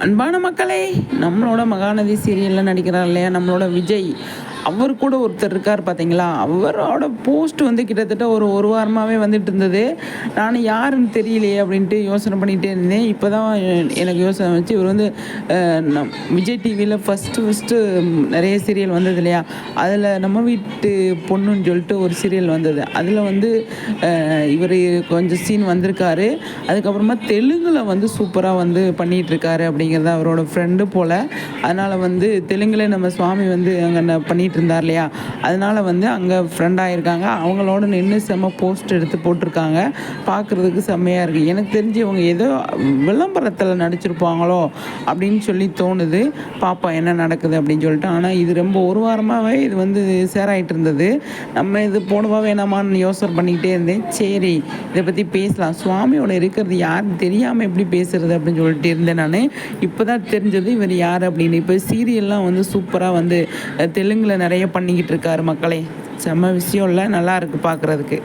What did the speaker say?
அன்பான மக்களே நம்மளோட மகாநதி சீரியலில் நடிக்கிறார் இல்லையா? நம்மளோட விஜய். அவர் கூட ஒருத்தர் இருக்கார் பார்த்தீங்களா அவரோட போஸ்ட் வந்து கிட்டத்தட்ட ஒரு ஒரு வாரமாகவே வந்துட்டு இருந்தது. நான் யாருன்னு தெரியலையே அப்படின்ட்டு யோசனை பண்ணிகிட்டே இருந்தேன். இப்போ தான் எனக்கு யோசனை வச்சு இவர் வந்து நம் விஜய் டிவியில் ஃபஸ்ட்டு ஃபஸ்ட்டு நிறைய சீரியல் வந்தது இல்லையா? அதில் நம்ம வீட்டு பொண்ணுன்னு சொல்லிட்டு ஒரு சீரியல் வந்தது. அதில் வந்து இவர் கொஞ்சம் சீன் வந்திருக்காரு. அதுக்கப்புறமா தெலுங்கில் வந்து சூப்பராக வந்து பண்ணிகிட்டு இருக்காரு அப்படிங்கிறது அவரோட ஃப்ரெண்டு போல். அதனால் வந்து தெலுங்குல நம்ம சுவாமி வந்து அங்கே பண்ணிகிட்டு இருந்தார் இல்லையா? அதனால் வந்து அங்கே ஃப்ரெண்டாக இருக்காங்க அவங்களோட நின்று செம்ம போஸ்ட் எடுத்து போட்டிருக்காங்க. பார்க்குறதுக்கு செம்மையாக இருக்குது எனக்கு தெரிஞ்சு இவங்க ஏதோ விளம்பரத்தில் நடிச்சிருப்பாங்களோ அப்படின்னு சொல்லி தோணுது. பாப்பா என்ன நடக்குது அப்படின்னு சொல்லிட்டு. ஆனால் இது ரொம்ப ஒரு வாரமாகவே இது வந்து ஷேர் ஆகிட்டு இருந்தது. நம்ம இது போனவா வேணாமான்னு யோசனை பண்ணிக்கிட்டே இருந்தேன். சரி இதை பற்றி பேசலாம். சுவாமியோட இருக்கிறது யாருன்னு தெரியாமல் எப்படி பேசுறது அப்படின்னு சொல்லிட்டு இருந்தேன் நான். இப்போ தான் தெரிஞ்சது இவர் யார் அப்படின்னு. இப்போ சீரியல்லாம் வந்து சூப்பராக வந்து தெலுங்கில் நிறைய பண்ணிக்கிட்டு இருக்காரு மக்களே. செம்ம விஷயம் இல்லை நல்லா இருக்குது பார்க்குறதுக்கு.